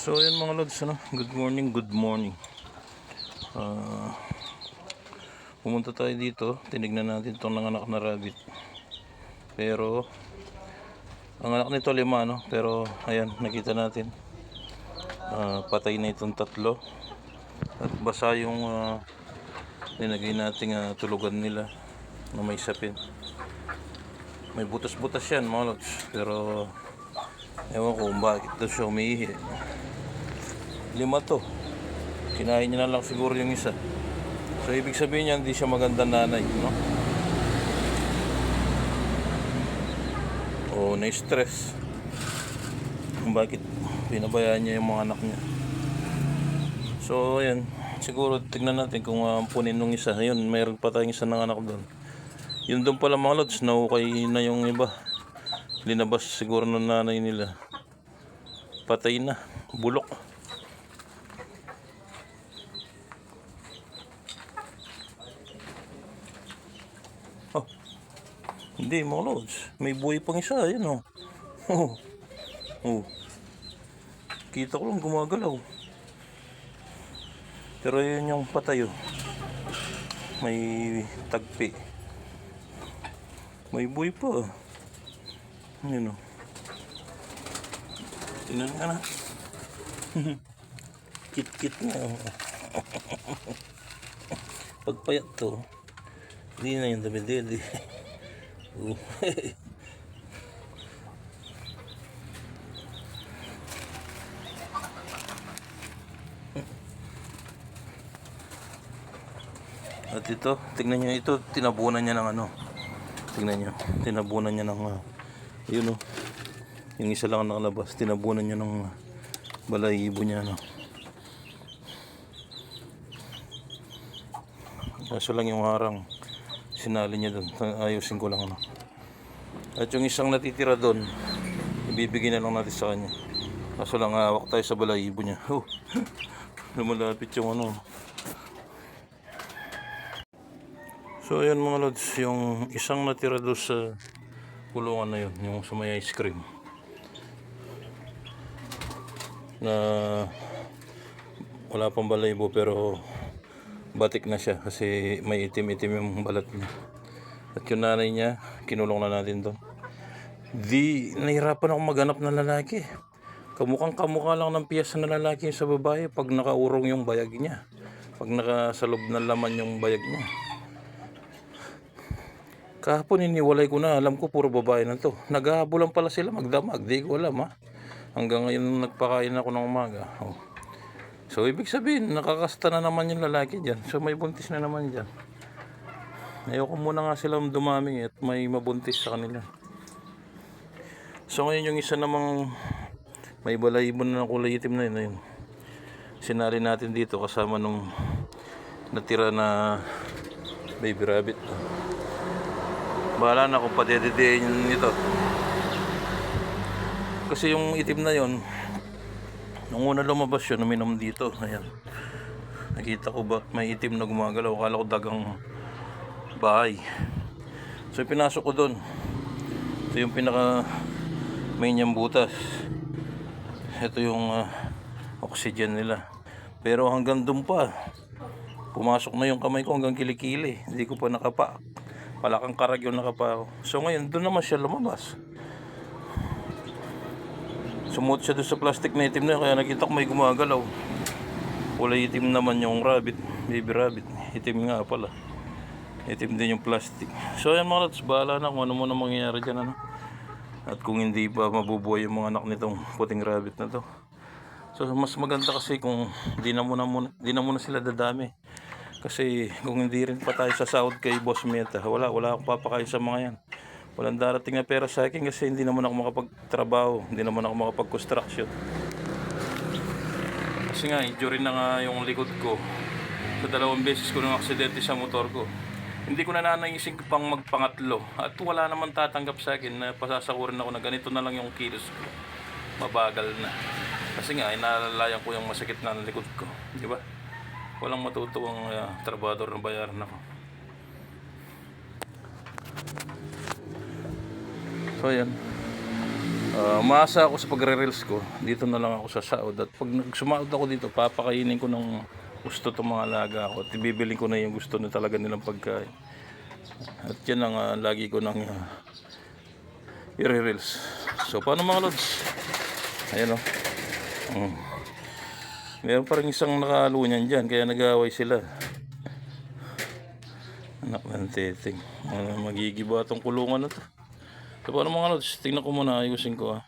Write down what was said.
So yan mga lods, ano? good morning, good morning. Ah, pumunta tayo dito, tinignan natin itong nanganak na rabbit. Pero, ang anak nito lima, no? Pero, ayan, nakita natin. Ah, patay na itong tatlo. At basa yung ah, nilagay nating ah, tulugan nila na may sapin. May butas-butas yan mga lods. Pero, ewan ko kung bakit daw siya umiihi. Lima to. Kinain niya na lang siguro yung isa. So, ibig sabihin niya, hindi siya magandang nanay, no? O, na-stress. Kung bakit pinabayaan niya yung mga anak niya. So, ayan. Siguro, tignan natin kung uh, punin nung isa. Ayun, mayroon pa tayong isa ng anak doon. Yun doon pala mga lods, naukay na yung iba. Linabas siguro ng nanay nila. Patay na. Bulok. Hindi, mga lods. May buhay pang isa. Ayan oh. Oh. Oh. Kita ko lang gumagalaw. Pero yun yung patay oh. May tagpi. May buhay pa. Yun oh. Tingnan ka na. Kit-kit na. oh. Pagpayat to. Hindi na yung dami-dili. Oh. At ito, tingnan nyo ito, tinabunan niya ng ano. Tingnan nyo, tinabunan niya ng, uh, yun o. Yung isa lang ang nakalabas, tinabunan niya ng uh, balahibo niya, no. Kaso lang yung harang, sinali niya doon. Ayusin ko lang, ano. At yung isang natitira doon, ibibigay na lang natin sa kanya. Kaso lang, hawak tayo sa balahibo niya. Oh, lumalapit yung ano. So ayan mga lods, yung isang natira doon sa kulungan na yun, yung sa may ice cream. Na wala pang balaybo pero batik na siya kasi may itim-itim yung balat niya. At yung nanay niya, kinulong na natin doon. Di, nahirapan ako maghanap ng lalaki. Kamukhang kamukha lang ng piyesa na lalaki sa babae pag nakaurong yung bayag niya. Pag nakasalob ng laman yung bayag niya. Kahapon iniwalay ko na, alam ko puro babae na to. Naghahabulan pala sila magdamag, di ko alam ha. Hanggang ngayon nagpakain ako ng umaga. Oh. So ibig sabihin, nakakasta na naman yung lalaki dyan. So may buntis na naman dyan. Ayoko muna nga silang dumami at may mabuntis sa kanila. So ngayon yung isa namang may balayibo na kulay itim na yun. Ayun. Sinari natin dito kasama nung natira na baby rabbit. Bahala na kung padededein nito. Kasi yung itim na yon nung una lumabas yun, uminom dito. Ayan. Nakita ko ba may itim na gumagalaw. Akala ko dagang bahay. So pinasok ko doon. Ito yung pinaka main niyang butas. Ito yung ah, oxygen nila. Pero hanggang doon pa. Pumasok na yung kamay ko hanggang kilikili. Hindi ko pa nakapa. Palakang karag yung nakapa. So ngayon, doon naman siya lumabas. Sumuot siya doon sa plastic na itim na kaya nakita ko may gumagalaw. Kulay itim naman yung rabbit, baby rabbit. Itim nga pala. Itim din yung plastic. So yan mga lods, bahala na kung ano mo na mangyayari dyan. Ano? At kung hindi pa mabubuhay yung mga anak nitong puting rabbit na to. So mas maganda kasi kung di na muna, muna, di na muna sila dadami. Kasi kung hindi rin pa tayo sa sahod kay Boss Meta, wala, wala akong papakain sa mga yan. Walang darating na pera sa akin kasi hindi naman ako makapagtrabaho, hindi naman ako makapag-construction. Kasi nga, injury na nga yung likod ko. Sa dalawang beses ko ng aksidente sa motor ko. Hindi ko na nanaising pang magpangatlo. At wala naman tatanggap sa akin na pasasakurin ako na ganito na lang yung kilos ko. Mabagal na. Kasi nga, inalalayan ko yung masakit na likod ko. Di ba? Walang matutuwang uh, trabador na bayaran ako. So, ayan. Ah, umaasa ako sa pagre-reels ko. Dito na lang ako sa saod. At pag nag- sumaod ako dito, papakainin ko ng gusto itong mga alaga ko. At ibibili ko na yung gusto na talaga nilang pagkain. At yan ang ah, lagi ko nang uh, i-reels. So, paano mga lods? Ayan o. Mm. Meron pa rin isang nakalunyan dyan, kaya nag-aaway sila. Anak ng teting. Magigiba itong kulungan na to. So, paano mga lods? Tingnan ko muna, ayusin ko ah.